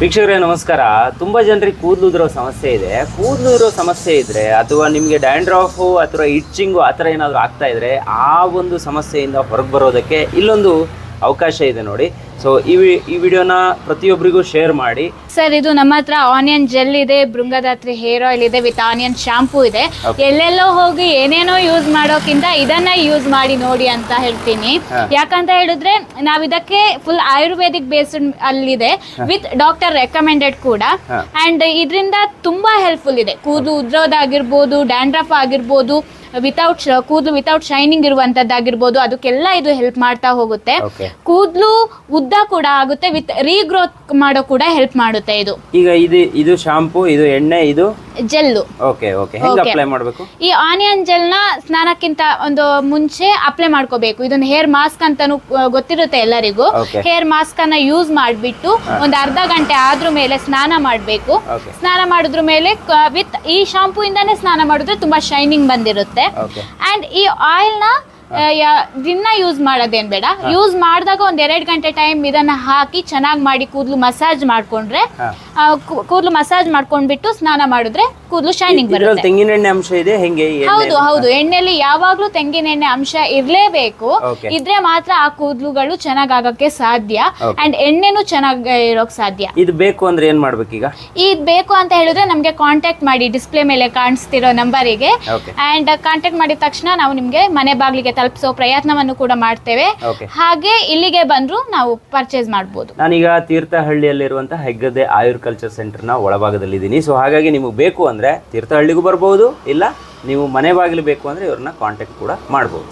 ವೀಕ್ಷಕರೇ, ನಮಸ್ಕಾರ. ತುಂಬ ಜನರಿಗೆ ಕೂದಲು ಉದುರೋ ಸಮಸ್ಯೆ ಇದೆ. ಕೂದಲು ಉದುರೋ ಸಮಸ್ಯೆ ಇದ್ದರೆ ಅಥವಾ ನಿಮಗೆ ಡ್ಯಾಂಡ್ರಾಫು ಅಥವಾ ಇಚ್ಚಿಂಗು ಆ ಥರ ಏನಾದರೂ ಆಗ್ತಾ ಇದ್ರೆ ಆ ಒಂದು ಸಮಸ್ಯೆಯಿಂದ ಹೊರಗೆ ಬರೋದಕ್ಕೆ ಇಲ್ಲೊಂದು ಅವಕಾಶ ಇದೆ ನೋಡಿ. ಸೊ ಈ ವಿ- ಈ ವಿಡಿಯೋನ ಪ್ರತಿಯೊಬ್ಬರಿಗೂ ಶೇರ್ ಮಾಡಿ. ಸರ್ ಇದು ನಮ್ಮ ಹತ್ರ ಆನಿಯನ್ ಜೆಲ್ ಇದೆ ಬೃಂಗದಾತ್ರಿ ಹೇರ್ ಆಯಿಲ್ ಇದೆ ವಿತ್ ಆನಿಯನ್ ಶಾಂಪೂ ಇದೆ. Okay. ಎಲ್ಲೆಲ್ಲೋ ಹೋಗಿ ಏನೇನೋ ಯೂಸ್ ಮಾಡೋಕ್ಕಿಂತ ಇದನ್ನ ಯೂಸ್ ಮಾಡಿ ನೋಡಿ ಅಂತ ಹೇಳ್ತೀನಿ. ಹಾ. ಯಾಕಂತ ಹೇಳಿದ್ರೆ ನಾವ್ ಇದಕ್ಕೆ ಫುಲ್ ಆಯುರ್ವೇದಿಕ್ ಬೇಸ್ಡ್ ಅಲ್ಲಿದೆ ವಿತ್ ಡಾಕ್ಟರ್ ರೆಕಮೆಂಡೆಡ್ ಕೂಡ. ಹಾ. ಅಂಡ್ ಇದರಿಂದ ತುಂಬಾ ಹೆಲ್ಪ್ಫುಲ್ ಇದೆ. ಕೂದಲು ಉದ್ರೋದಾಗಿರ್ಬೋದು ಡ್ಯಾಂಡ್ರಫ್ ಆಗಿರ್ಬೋದು ವಿತೌಟ್ ಕೂದಲು ವಿತೌಟ್ ಶೈನಿಂಗ್ ಇರುವಂತದ್ದಾಗಿರ್ಬೋದು ಅದಕ್ಕೆಲ್ಲ ಇದು ಹೆಲ್ಪ್ ಮಾಡ್ತಾ ಹೋಗುತ್ತೆ. ಕೂದಲು ಉದ್ದ ಕೂಡ ಆಗುತ್ತೆ ವಿತ್ ರೀಗ್ರೋತ್ ಮಾಡೋ ಕೂಡ ಹೆಲ್ಪ್ ಮಾಡುತ್ತೆ ಇದು. ಈಗ ಇದು ಇದು ಶಾಂಪೂ ಇದು ಎಣ್ಣೆ ಇದು ಜೆಲ್ಲು. Okay okay. ಹೆಂಗೆ Okay. ಅಪ್ಲೈ ಮಾಡಬೇಕು? ಈ ಆನಿಯನ್ ಜೆಲ್ನ ಸ್ನಾನಕ್ಕಿಂತ ಒಂದು ಮುಂಚೆ ಅಪ್ಲೈ ಮಾಡ್ಕೋಬೇಕು. ಇದೊಂದು ಹೇರ್ ಮಾಸ್ಕ್ ಅಂತಾನು ಆ, ಗೊತ್ತಿರುತ್ತೆ ಎಲ್ಲರಿಗೂ. Okay. ಹೇರ್ ಮಾಸ್ಕ್ ಅನ್ನ ಯೂಸ್ ಮಾಡಿಬಿಟ್ಟು ಒಂದು ಅರ್ಧ ಗಂಟೆ ಆದ್ರ ಮೇಲೆ ಸ್ನಾನ ಮಾಡಬೇಕು. ಸ್ನಾನ ಮಾಡಿದ್ರ ಮೇಲೆ ವಿತ್ ಈ ಶಾಂಪೂ ಇಂದಾನೆ ಸ್ನಾನ ಮಾಡಿದ್ರೆ ತುಂಬಾ ಶೈನಿಂಗ್ ಬಂದಿರುತ್ತೆ. ಓಕೆ. ಅಂಡ್ ಈ ಆಯಿಲ್ನ ದಿನ ಯೂಸ್ ಮಾಡೋದೇನ್ ಬೇಡ. ಯೂಸ್ ಮಾಡಿದಾಗ ಒಂದ್ ಎರಡ್ ಗಂಟೆ ಟೈಮ್ ಇದನ್ನ ಹಾಕಿ ಚೆನ್ನಾಗಿ ಮಾಡಿ ಕೂದಲು ಮಸಾಜ್ ಮಾಡ್ಕೊಂಡ್ರೆ ಕೂದಲು ಮಸಾಜ್ ಮಾಡ್ಕೊಂಡ್ಬಿಟ್ಟು ಸ್ನಾನ ಮಾಡಿದ್ರೆ ಕೂದಲು ಶೈನಿಂಗ್ ಬರುತ್ತೆ. ತೆಂಗಿನ ಎಣ್ಣೆ ಅಂಶ ಇದೆ ಹೆಂಗೆ ಹೌದು ಹೌದು. ಎಣ್ಣೆಲಿ ಯಾವಾಗ್ಲೂ ತೆಂಗಿನ ಎಣ್ಣೆ ಅಂಶ ಇರ್ಲೇಬೇಕು. ಇದ್ರೆ ಮಾತ್ರ ಆ ಕೂದಲುಗಳು ಚೆನ್ನಾಗ್ ಆಗಕ್ಕೆ ಸಾಧ್ಯ ಅಂಡ್ ಎಣ್ಣೆನು ಚೆನ್ನಾಗ್ ಇರೋಕ್ ಸಾಧ್ಯ. ಇದು ಬೇಕು ಅಂದ್ರೆ ಏನ್ ಈಗ? ಇದ್ ಬೇಕು ಅಂತ ಹೇಳಿದ್ರೆ ನಮ್ಗೆ ಕಾಂಟ್ಯಾಕ್ಟ್ ಮಾಡಿ ಡಿಸ್ಪ್ಲೇ ಮೇಲೆ ಕಾಣಿಸ್ತಿರೋ ನಂಬರಿಗೆ ಅಂಡ್ ಕಾಂಟ್ಯಾಕ್ಟ್ ಮಾಡಿದ ತಕ್ಷಣ ನಾವು ನಿಮ್ಗೆ ಮನೆ ಬಾಗಿಲಿಗೆ ತಲುಪಿಸೋ ಪ್ರಯತ್ನವನ್ನು ಕೂಡ ಮಾಡ್ತೇವೆ. ಹಾಗೆ ಇಲ್ಲಿಗೆ ಬಂದ್ರು ನಾವು ಪರ್ಚೇಸ್ ಮಾಡಬಹುದು ನಾನೀಗ ತೀರ್ಥಹಳ್ಳಿಯಲ್ಲಿರುವಂತಹ ಹೆಗ್ಗದ್ದೆ ಆಯುರ್ ಕಲ್ಚರ್ ಸೆಂಟರ್ನ ಒಳಭಾಗದಲ್ಲಿದ್ದೀನಿ. ಸೊ ಹಾಗಾಗಿ ನಿಮಗೆ ಬೇಕು ಅಂದರೆ ತೀರ್ಥಹಳ್ಳಿಗೂ ಬರ್ಬೋದು ಇಲ್ಲ ನೀವು ಮನೆ ಬಾಗಿಲು ಬೇಕು ಅಂದರೆ ಇವ್ರನ್ನ ಕಾಂಟ್ಯಾಕ್ಟ್ ಕೂಡ ಮಾಡ್ಬೋದು.